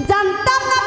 জানতাম না